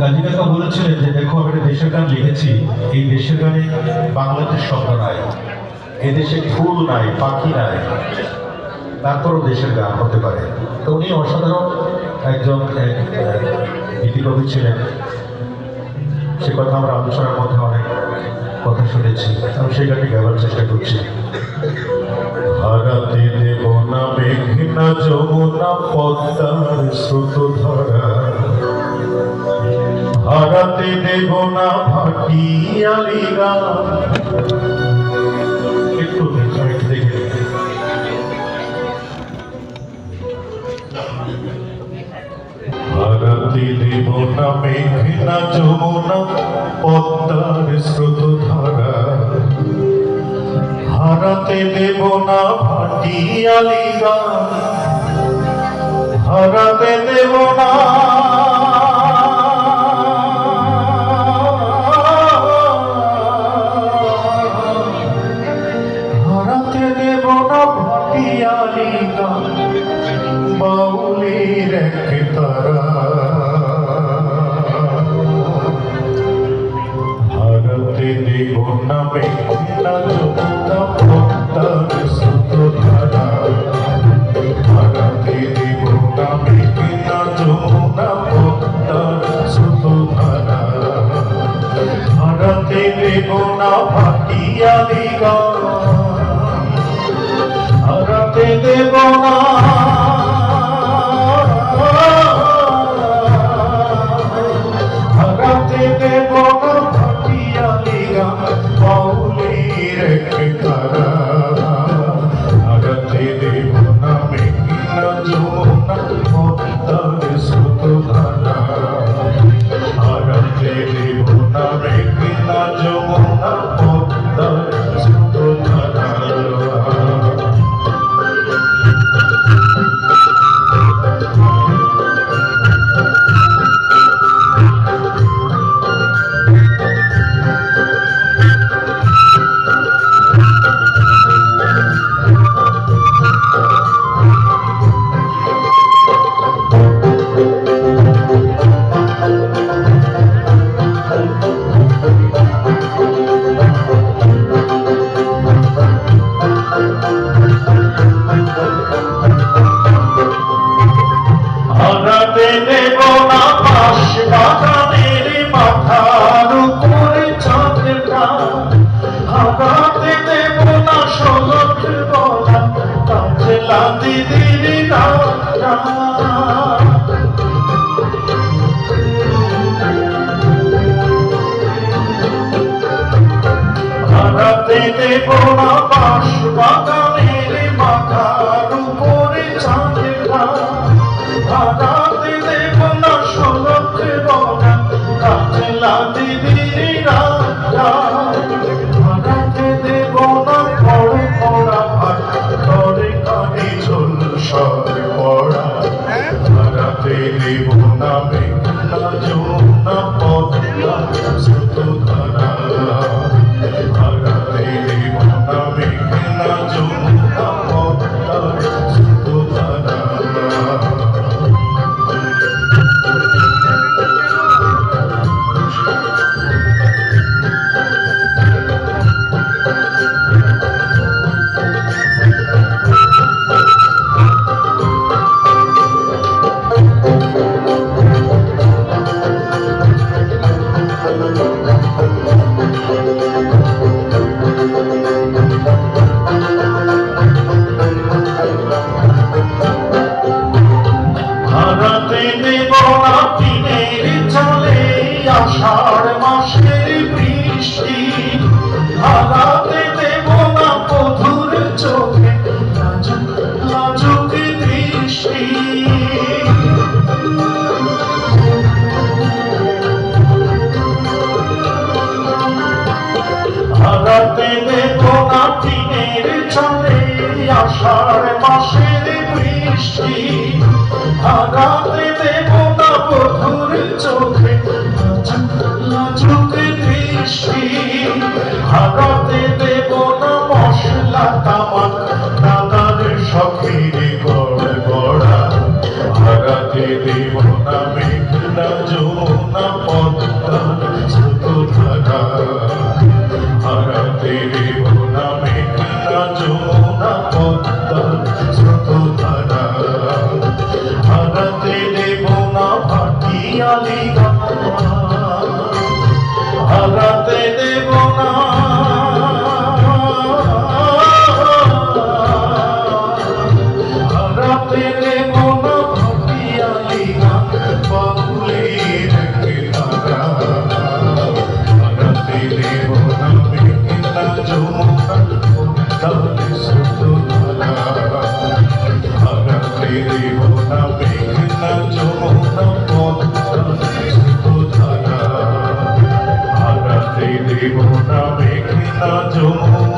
গাজী বলেছিলেন যে দেখো আমি একটা দেশের গান লিখেছি। এই দেশের গানে বাংলাদেশ শব্দ নাই। এদেশে ফুল নাই পাখি নাই। তারপরও দেশের গান হতে পারে। তো উনি অসাধারণ একজন এক, গীতিকবি ছিলেন। সে কথা আমরা আলোচনার মধ্যে অনেক কথা শুনেছি। আমি সেই গানটি গাবার চেষ্টা করছি। হারাতে দেব না মেঘনা যমুনা পদ্মার স্রোত ধরা। হারাতে দেব না ভাটিয়ালি গান একটু দেখো, হারাতে না মেঘনা যমুনা পদ্মার স্রোত ধারা। হারাতে দেব না ভাটিয়ালি গান হারাতে দেব না। হারাতে দেব না ভাটিয়ালি গান বাউলির এক তারা। হারাতে দেব না মেঘনা গান হারাতে দেব না। হারাতে দেব না ভাটিয়ালি গান বাউলির কারা Allah. না যমুনা